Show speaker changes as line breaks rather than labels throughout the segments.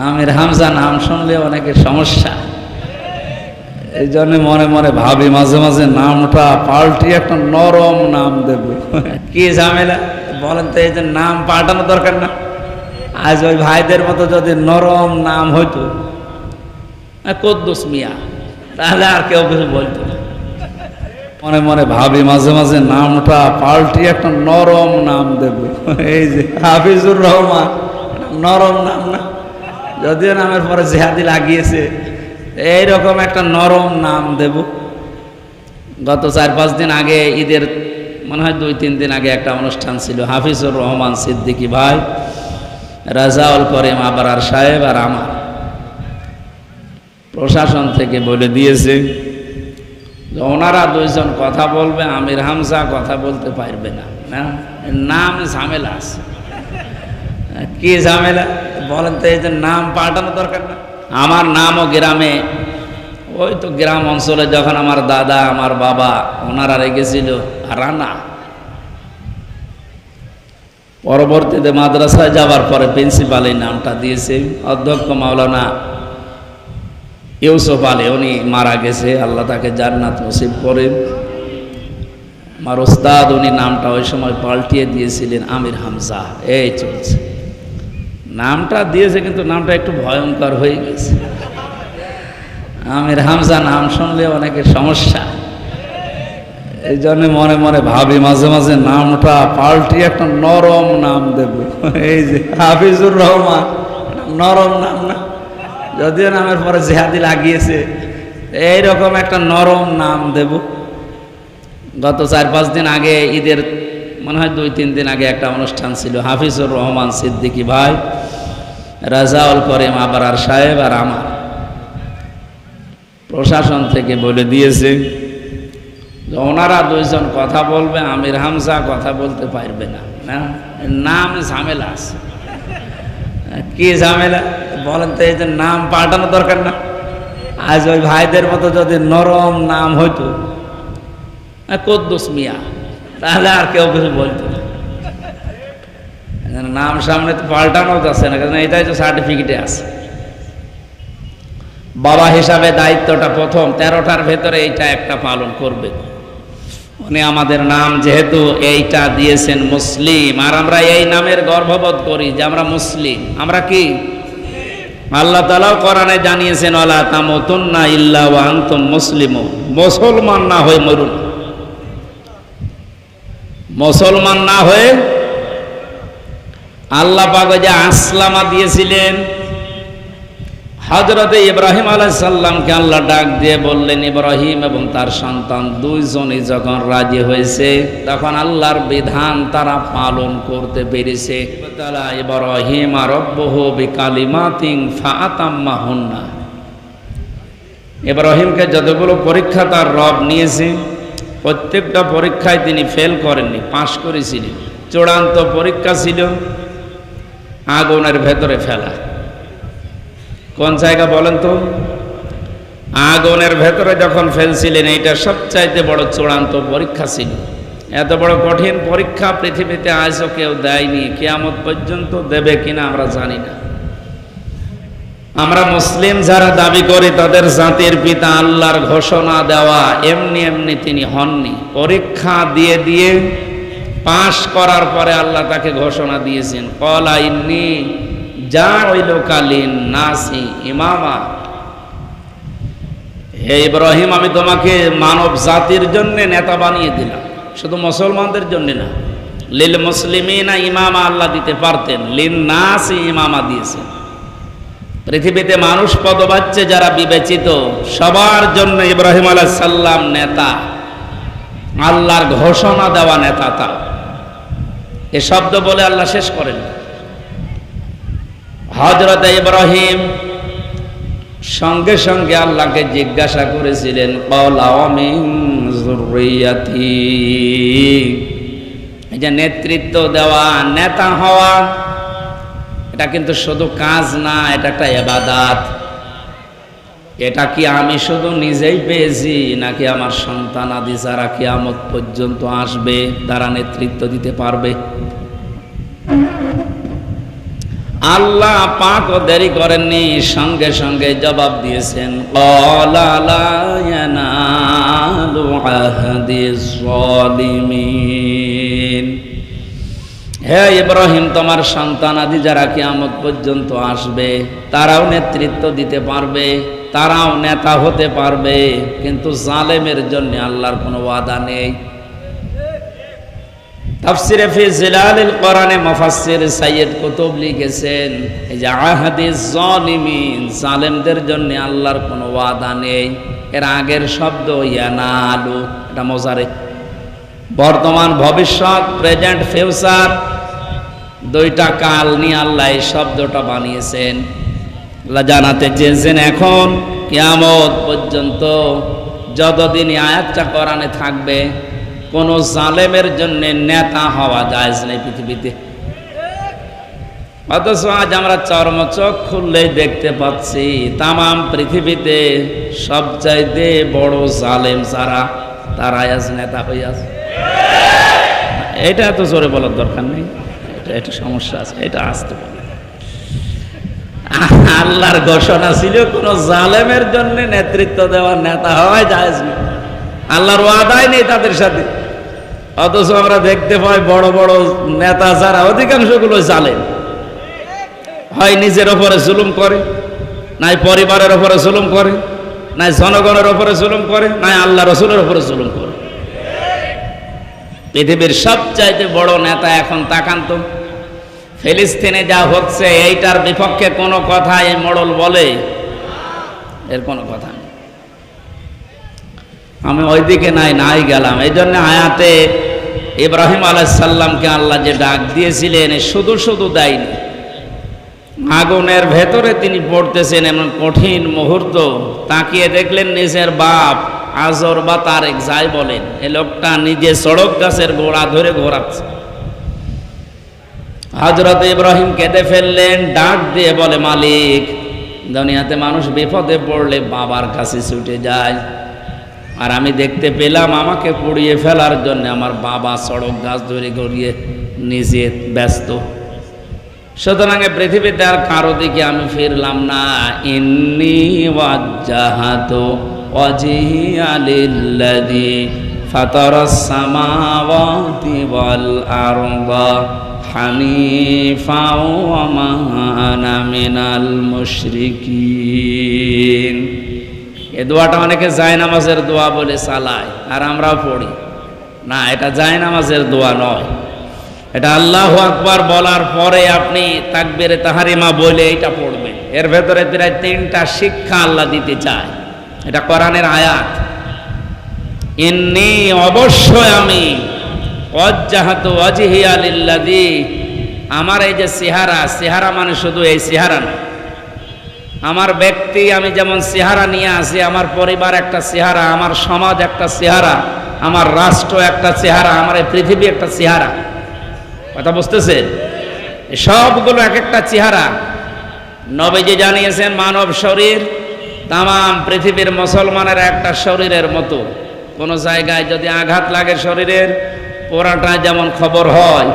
আমির হামজা নাম শুনলে অনেকের সমস্যা। এই জন্য মনে মনে ভাবি, মাঝে মাঝে নামটা পাল্টি একটা নরম নাম দেব। কি ঝামেলা? বলেন তো, এই যে নাম পাল্টানো দরকার না। আজ ওই ভাইদের মতো যদি নরম নাম হইতো কদ্দুস মিয়া, তাহলে আর কেউ কিছু বলতো মনে মনে ভাবি, মাঝে মাঝে নামটা পাল্টি একটা নরম নাম দেব। এই যে হাফিজুর রহমান, নরম নাম না। যদিও নামের পরে জেহাদি লাগিয়েছে, এইরকম একটা নরম নাম দেব। গত চার পাঁচ দিন আগে ঈদের, মনে হয় দুই তিন দিন আগে একটা অনুষ্ঠান ছিল, হাফিজুর রহমান সিদ্দিকী ভাই, রাজাউল করিম আবরার সাহেব আর আমার। প্রশাসন থেকে বলে দিয়েছে ওনারা দুইজন কথা বলবে, আমির হামজা কথা বলতে পারবে না। না নাম ঝামেলা আছে। কি ঝামেলা? বলেন তো, এই যে নাম পাল্টানো দরকার না। আমার নামও গ্রামে। ওই তো গ্রাম অঞ্চলে যখন আমার দাদা, আমার বাবা, ওনারা রেখেছিল রানা। পরবর্তীতে মাদ্রাসায় যাওয়ার পরে প্রিন্সিপাল এই নামটা দিয়েছে। অধ্যক্ষ মাওলানা ইউসুফ আলী, উনি মারা গেছে। আল্লাহ তাকে জান্নাত নসিব করেন আমার ওস্তাদ, উনি নামটা ওই সময় পাল্টিয়ে দিয়েছিলেন, আমির হামজা। এই চলছে। নামটা দিয়েছে কিন্তু নামটা একটু ভয়ঙ্কর হয়ে গেছে। আমির হামজা নাম শুনলে অনেকের সমস্যা। এই জন্য মনে মনে ভাবি, মাঝে মাঝে নামটা পাল্টি একটা নরম নাম দেব। এই যে হাফিজুর রহমান, নরম নাম না? যদিও নামের পরে জেহাদি লাগিয়েছে, এইরকম একটা নরম নাম দেব। গত চার পাঁচ দিন আগে ঈদের মনে হয় দুই, তিন দিন আগে একটা অনুষ্ঠান ছিল। হাফিজুর রহমান সিদ্দিকী ভাই, রাজাউল করিম আবরার সাহেব আর আমার। প্রশাসন থেকে বলে দিয়েছে যে ওনারা দুইজন কথা বলবে, আমির হামজা কথা বলতে পারবে না। না নাম ঝামেলা আছে। কি ঝামেলা? বলেন তো এই যে নাম পাল্টানো দরকার না। আজ ওই ভাইদের মতো যদি নরম নাম হইতো কদ্দুস মিয়া। তাহলে আর কেউ কিছু বলতো না। নাম সামনে তো পাল্টানো যাচ্ছে না এটাই তো সার্টিফিকেটে আছে। বাবা হিসাবে দায়িত্বটা প্রথম, তেরোটার ভেতরে এইটা একটা পালন করবে। উনি আমাদের নাম যেহেতু এইটা দিয়েছেন মুসলিম, আর আমরা এই নামের গর্ববোধ করি যে আমরা মুসলিম। আমরা কি? আল্লাহ তালাও কোরআনে জানিয়েছেন আল্লাহ তামতুন্না ইল্লা ওয়া আনতুম মুসলিম মুসলমান না হয়ে মরুন। মুসলমান না হয়ে আল্লাহ পাক যে আসলামা দিয়েছিলেন। হজরতে ইব্রাহিম আলাইসাল্লামকে আল্লাহ ডাক দিয়ে বললেন, ইব্রাহিম এবং তার সন্তান দুইজনই যখন রাজি হয়েছে, তখন আল্লাহর বিধান তারা পালন করতে পেরেছে। ইব্রাহিম ফাতাম্মা ইব্রাহিমকে যতগুলো পরীক্ষা তার রব নিয়েছে প্রত্যেকটা পরীক্ষায় তিনি ফেল করেননি পাশ করেছিলেন। চূড়ান্ত পরীক্ষা ছিল আগুনের ভেতরে ফেলা। কোন জায়গা বলেন তো? আগুনের ভেতরে যখন ফেলছিলেন এইটা সবচাইতে বড় চূড়ান্ত পরীক্ষা ছিল। এত বড় কঠিন পরীক্ষা পৃথিবীতে আজও কেউ দেয়নি, কেয়ামত পর্যন্ত দেবে কিনা আমরা জানি না। আমরা মুসলিম যারা দাবি করি তাদের জাতির পিতা আল্লাহর ঘোষণা দেওয়া, এমনি এমনি তিনি হননি। পরীক্ষা দিয়ে দিয়ে পাশ করার পরে আল্লাহ তাকে ঘোষণা দিয়েছেন, কলা ইন্নি যা ওই লোকালীন নাসি ইমামা। হে ইব্রাহিম, আমি তোমাকে মানব জাতির জন্য নেতা বানিয়ে দিলাম। শুধু মুসলমানদের জন্য না, লিল মুসলিমিনা ইমামা আল্লাহ দিতে পারতেন লিন নাসি ইমামা দিয়েছেন। পৃথিবীতে মানুষ পদবাচ্যে যারা বিবেচিত, সবার জন্য ইব্রাহিম সাল্লাম নেতা, আল্লাহর ঘোষণা দেওয়া নেতা তা এ শব্দ বলে আল্লাহ শেষ করেন। হজরত ইব্রাহিম সঙ্গে সঙ্গে আল্লাহকে জিজ্ঞাসা করেছিলেন এই যে নেতৃত্ব দেওয়া, নেতা হওয়া এটা কিন্তু শুধু কাজ না, এটা একটা এবাদাত। এটা কি আমি শুধু নিজেই পেয়েছি, নাকি আমার সন্তান আদি যারা কিয়ামত পর্যন্ত আসবে, তারা নেতৃত্ব দিতে পারবে? আল্লাহ পাক ও দেরি করেননি, সঙ্গে সঙ্গে জবাব দিয়েছেন "ক্বালা লা ইয়ানালু হে ইব্রাহিম, তোমার সন্তান আদি যারা কিয়ামত পর্যন্ত আসবে, তারাও নেতৃত্ব দিতে পারবে, তারাও নেতা হতে পারবে, কিন্তু জালেমের জন্য আল্লাহর কোনো ওয়াদা নেই। তাফসিরে ফি জিলালিল কোরআনে মুফাসসির কুতুব লিখেছেন, এই যে জালিমিন, জালেমদের জন্য আল্লাহর কোনো ওয়াদা নেই। এর আগের শব্দ ইয়ানালু, এটা মজারে বর্তমান, ভবিষ্যৎ প্রেজেন্ট ফিউচার দুইটা কাল নিয়ে আল্লাহ এই শব্দটা বানিয়েছেন। জানাতে চেয়েছেন, এখন কিয়ামত পর্যন্ত যতদিন আয়াতটা কোরআনে থাকবে, কোন জালেমের জন্য নেতা হওয়া যায় নেই পৃথিবীতে। অথচ আজ আমরা চর্মচোখ খুললেই দেখতে পাচ্ছি, তামাম পৃথিবীতে সবচাইতে বড় জালেম যারা, তারা আজ নেতা হইয়াছে। এটা এত জোরে বলার দরকার নেই। এটা এটা সমস্যা আছে, এটা আসতে পারে। আল্লাহর ঘোষণা ছিল, কোন জালেমের জন্য নেতৃত্ব দেওয়ার নেতা হওয়াই যায় আল্লাহর ওয়াদাই নেই তাদের সাথে। অথচ আমরা দেখতে পাই বড় বড় নেতা যারা অধিকাংশগুলো জালেম। হয় নিজের ওপরে জুলুম করে, নাই পরিবারের ওপরে জুলুম করে, নাই জনগণের ওপরে জুলুম করে, নাই আল্লাহ রসুলের ওপরে জুলুম করে। পৃথিবীর সবচাইতে বড় নেতা এখন তাকান্ত। ফিলিস্তিনে যা হচ্ছে, এইটার বিপক্ষে কোনো কথা এই মডল বলে এর কোনো কথা নেই। আমি ওইদিকে নাই নাই গেলাম। এই জন্য আয়াতে ইব্রাহিম আলাইসাল্লামকে আল্লাহ যে ডাক দিয়েছিলেন শুধু শুধু দেয়নি। আগুনের ভেতরে তিনি পড়তেছেন এমন কঠিন মুহূর্ত, তাকিয়ে দেখলেন নিজের বাপ আজর বা তারেক যাই বলেন, এ লোকটা নিজে সড়ক গাছের গোড়া ধরে ঘোরাচ্ছে। হজরত ইব্রাহিম কেঁদে ফেললেন, ডাক দিয়ে বলে, মালিক, দুনিয়াতে মানুষ বিপদে পড়লে বাবার কাছে ছুটে যায়। আর আমি দেখতে পেলাম আমাকে পুড়িয়ে ফেলার জন্য আমার বাবা সড়ক গাছ ধরে গড়িয়ে নিজে ব্যস্ত। সুতরাং পৃথিবীতে আর কারও দিকে আমি ফিরলাম না। ইন্নি ওয়াজ্জাহাতু ওয়াল আরদা হানিফা ওয়া মা আনা মিনাল মুশরিকিন এ দোয়াটা অনেকে যায় নামাজের দোয়া বলে চালায়, আর আমরাও পড়ি। না, এটা যায় নামাজের দোয়া নয়। এটা আল্লাহ আকবার বলার পরে আপনি তাকবেরে তাহারিমা বলে এটা পড়বেন। এর ভেতরে প্রায় তিনটা শিক্ষা আল্লাহ দিতে চায়। এটা কোরআনের আয়াত। ইন্নি অবশ্যই আমি অজ্জাহাত অজিহিয়া আমার এই যে সিহারা সিহারা মানে শুধু এই সিহারা না। আমার ব্যক্তি, আমি যেমন চেহারা নিয়ে আসি, আমার পরিবার একটা চেহারা, আমার সমাজ একটা চেহারা, আমার রাষ্ট্র একটা চেহারা, আমার এই পৃথিবী একটা চেহারা। কথা বুঝতেছে সবগুলো এক একটা চেহারা। নবীজি জানিয়েছেন, মানব শরীর তাম পৃথিবীর মুসলমানের একটা শরীরের মতো। কোনো জায়গায় যদি আঘাত লাগে শরীরের পোড়াটায় যেমন খবর হয়।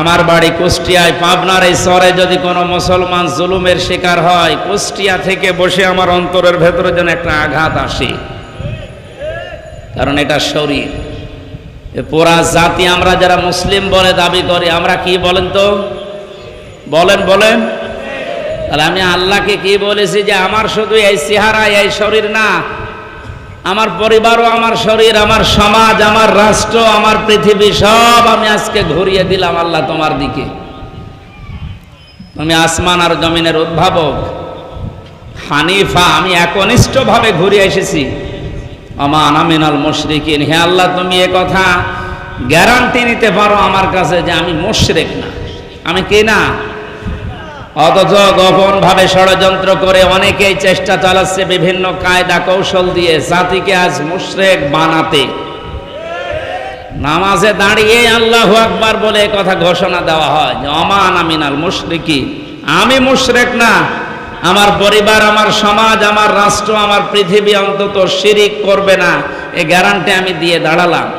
আমার বাড়ি কুষ্টিয়ায়, পাবনার এই শহরে যদি কোনো মুসলমান জুলুমের শিকার হয়, কুষ্টিয়া থেকে বসে আমার অন্তরের ভেতরে যেন একটা আঘাত আসে। কারণ এটা শরীর। পুরা জাতি আমরা যারা মুসলিম বলে দাবি করি, আমরা কি বলেন তো? বলেন বলেন। তাহলে আমি আল্লাহকে কি বলেছি যে আমার শুধু এই চেহারা, এই শরীর না, আমার পরিবারও আমার শরীর, আমার সমাজ, আমার রাষ্ট্র, আমার পৃথিবী, সব আমি আজকে ঘুরিয়ে দিলাম আল্লাহ তোমার দিকে। তুমি আসমান আর জমিনের উদ্ভাবক, হানিফা, আমি একনিষ্ঠভাবে ঘুরে এসেছি। আমান আমিনাল মুশরিকিন, হে আল্লাহ তুমি এ কথা গ্যারান্টি নিতে পারো আমার কাছে যে আমি মুশরিক না। আমি কে না? অথচ গোপন ভাবে ষড়যন্ত্র করে অনেকেই চেষ্টা চালাচ্ছে বিভিন্ন কায়দা কৌশল দিয়ে জাতিকে আজ মুশরেক বানাতে। নামাজে দাঁড়িয়ে আল্লাহ আকবার বলে কথা ঘোষণা দেওয়া হয় অমান আমিনাল মুশরিকি। আমি মুশরেক না। আমার পরিবার, আমার সমাজ, আমার রাষ্ট্র, আমার পৃথিবী অন্তত শিরিক করবে না। এ গ্যারান্টি আমি দিয়ে দাঁড়ালাম।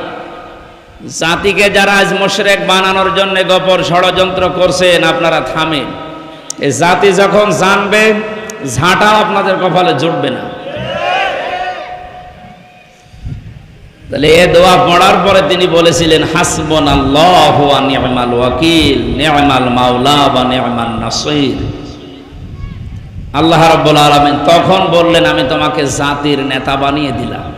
জাতিকে যারা আজ মুশরেক বানানোর জন্য গপর ষড়যন্ত্র করছেন, আপনারা থামেন। এই জাতি যখন জানবে, ঝাঁটাও আপনাদের কপালে জুটবে না। তাহলে এ দোয়া পড়ার পরে তিনি বলেছিলেন হাসবন আল্লাহ নিয়মাল ওয়াকিল নিয়মাল মাওলা বা নিয়মাল নাসির। আল্লাহ রাব্বুল আলামিন তখন বললেন, আমি তোমাকে জাতির নেতা বানিয়ে দিলাম।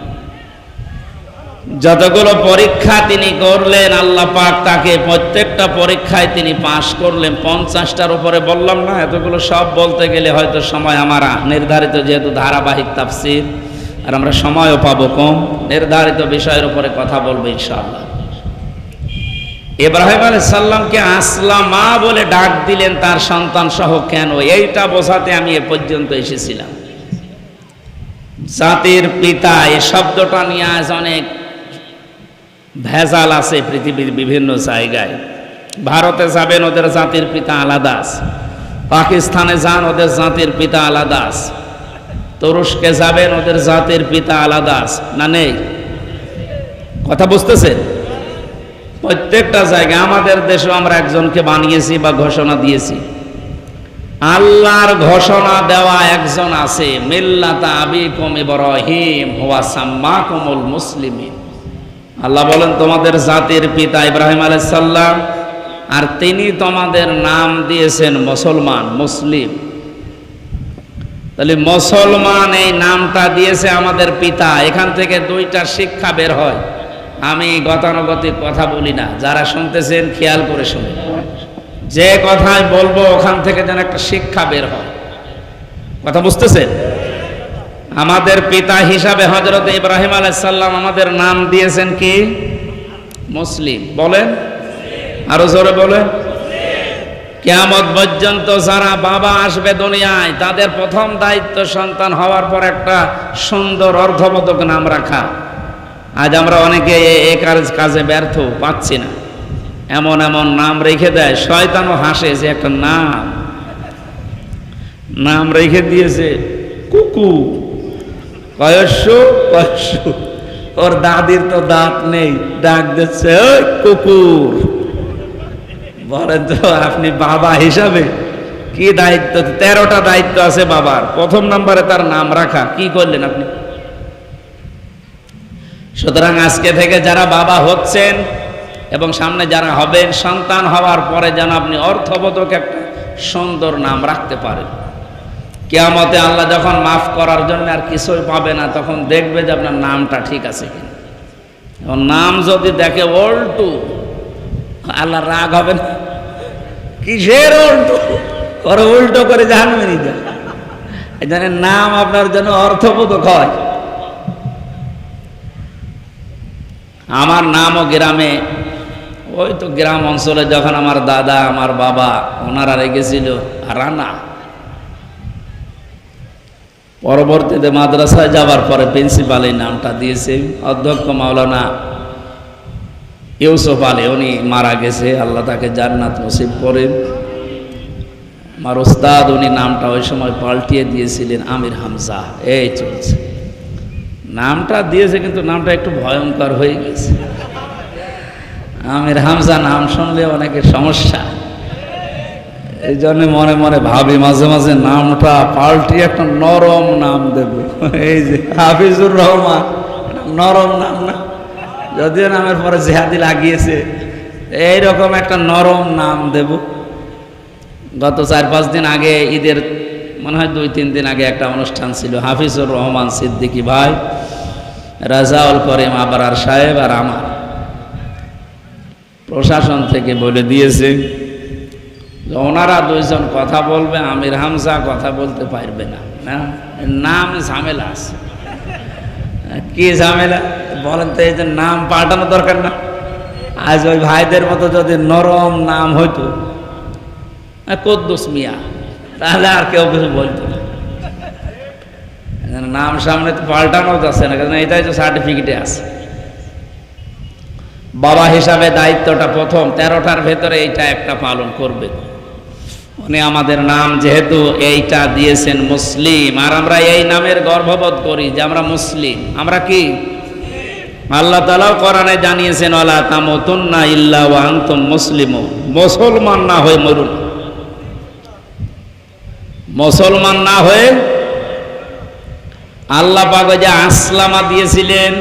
যতগুলো পরীক্ষা তিনি করলেন, আল্লাহ পাক তাকে প্রত্যেকটা পরীক্ষায় তিনি পাশ করলেন। পঞ্চাশটার উপরে বললাম না, এতগুলো সব বলতে গেলে হয়তো সময় আমার নির্ধারিত যেহেতু ধারাবাহিক তাফসির, আর আমরা সময়ও পাবো কম। নির্ধারিত বিষয়ের উপরে কথা বলব ইনশাআল্লাহ। ইব্রাহিম আলাই সাল্লামকে আসলামা বলে ডাক দিলেন তার সন্তান সহ কেন? এইটা বোঝাতে আমি এ পর্যন্ত এসেছিলাম। জাতির পিতা এই শব্দটা নিয়ে আজ অনেক ভেজাল আছে পৃথিবীর বিভিন্ন জায়গায়। ভারতে যাবেন, ওদের জাতির পিতা আলাদা আছে। পাকিস্তানে যান, ওদের জাতির পিতা আলাদা আছে। তুরস্কে যাবেন, ওদের জাতির পিতা আলাদা আছে। না নেই? কথা বুঝতেছেন? প্রত্যেকটা জায়গায়, আমাদের দেশেও আমরা একজনকে বানিয়েছি বা ঘোষণা দিয়েছি। আল্লাহর ঘোষণা দেওয়া একজন আছে, মিল্লাতা আবিকুম ইব্রাহিম হুয়া সাম্মাকুমুল মুসলিমিন। আল্লাহ বলেন, তোমাদের জাতির পিতা ইব্রাহিম আলাইসাল্লাম আর তিনি তোমাদের নাম দিয়েছেন মুসলমান, মুসলিম। তাহলে মুসলমান এই নামটা দিয়েছে আমাদের পিতা। এখান থেকে দুইটা শিক্ষা বের হয়। আমি গতানুগতিক কথা বলি না। যারা শুনতেছেন, খেয়াল করে শুনুন। যে কথাই বলব, ওখান থেকে যেন একটা শিক্ষা বের হয়। কথা বুঝতেছেন? আমাদের পিতা হিসাবে হজরত ইব্রাহিম আলাইসাল্লাম আমাদের নাম দিয়েছেন কি? মুসলিম। বলেন? আরও জোরে বলেন। কেয়ামত পর্যন্ত যারা বাবা আসবে দুনিয়ায়, তাদের প্রথম দায়িত্ব সন্তান হওয়ার পর একটা সুন্দর অর্ধবোধক নাম রাখা। আজ আমরা অনেকে এ কাজ কাজে ব্যর্থ, পাচ্ছি না। এমন এমন নাম রেখে দেয়, শয়তানও হাসে যে একটা নাম। নাম রেখে দিয়েছে কুকু কয়স্য কয়স্য ওর দাদির তো দাঁত নেই, ডাক দিচ্ছে, ওই কুকুর। বলেন তো, আপনি বাবা হিসাবে কি দায়িত্ব? তেরোটা দায়িত্ব আছে বাবার। প্রথম নম্বরে তার নাম রাখা, কি করলেন আপনি? সুতরাং আজকে থেকে যারা বাবা হচ্ছেন এবং সামনে যারা হবেন, সন্তান হওয়ার পরে যেন আপনি অর্থবোধক একটা সুন্দর নাম রাখতে পারেন। কেয়ামতে আল্লাহ যখন মাফ করার জন্য আর কিছুই পাবে না, তখন দেখবে যে আপনার নামটা ঠিক আছে কিনা। নাম যদি দেখে ওল্টু আল্লাহ রাগ হবে না। কিসের উল্টো ওর উল্টো করে জানবে নি এই জন্য নাম আপনার জন্য অর্থবোধক হয়। আমার নামও গ্রামে, ওই তো গ্রাম অঞ্চলে যখন আমার দাদা, আমার বাবা, ওনারা রেখেছিল, রানা। পরবর্তীতে মাদ্রাসায় যাবার পরে প্রিন্সিপাল এই নামটা দিয়েছে। অধ্যক্ষ মাওলানা ইউসুফ আলী, উনি মারা গেছে, আল্লাহ তাকে জান্নাত নসিব করে। আমার ওস্তাদ উনি নামটা ওই সময় পাল্টিয়ে দিয়েছিলেন, আমির হামজা। এই চলছে। নামটা দিয়েছে, কিন্তু নামটা একটু ভয়ঙ্কর হয়ে গেছে। আমির হামজা নাম শুনলে অনেকের সমস্যা। এই জন্য মনে মনে ভাবি, মাঝে মাঝে নামটা পাল্টি একটা নরম নাম দেব। এই যে হাফিজুর রহমান নরম নাম না। যদিও নামের পরে জেহাদি লাগিয়েছে, এইরকম একটা নরম নাম দেব। গত চার পাঁচ দিন আগে ঈদের, মনে হয় দুই, তিন দিন আগে একটা অনুষ্ঠান ছিল, হাফিজুর রহমান সিদ্দিকী ভাই, রাজাউল করিম আবরার সাহেব আর আমার। প্রশাসন থেকে বলে দিয়েছে ওনারা দুইজন কথা বলবে, আমির হামজা কথা বলতে পারবে না। না? নাম ঝামেলা আছে। কি ঝামেলা? বলেন তো, এই যে নাম পাল্টানো দরকার না। আজ ওই ভাইদের মতো যদি নরম নাম হইতো কদ্দুস মিয়া, তাহলে আর কেউ কিছু বলতো না। নাম সামনে তো পাল্টানো যাচ্ছে না, কারণ এটাই তো সার্টিফিকেটে আছে। বাবা হিসাবে দায়িত্বটা প্রথম, তেরোটার ভেতরে এইটা একটা পালন করবে। উনি আমাদের নাম যেহেতু এইটা দিয়েছেন মুসলিম, আর আমরা এই নামের গর্ববোধ করি যে আমরা মুসলিম। আমরা কি? আল্লাহ তালাও কোরআনে জানিয়েছেন আল্লাহ তামতুন্না ইল্লা ওয়া আনতুম মুসলিম মুসলমান না হয়ে মরুন। মুসলমান না হয়ে আল্লাহ পাক যে আসলামা দিয়েছিলেন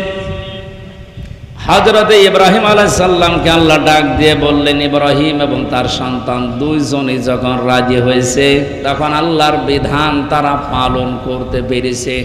হজরতে ইব্রাহিম আলাইসাল্লামকে আল্লাহ ডাক দিয়ে বললেন, ইব্রাহিম এবং তার সন্তান দুইজনই যখন রাজি হয়েছে, তখন আল্লাহর বিধান তারা পালন করতে পেরেছে।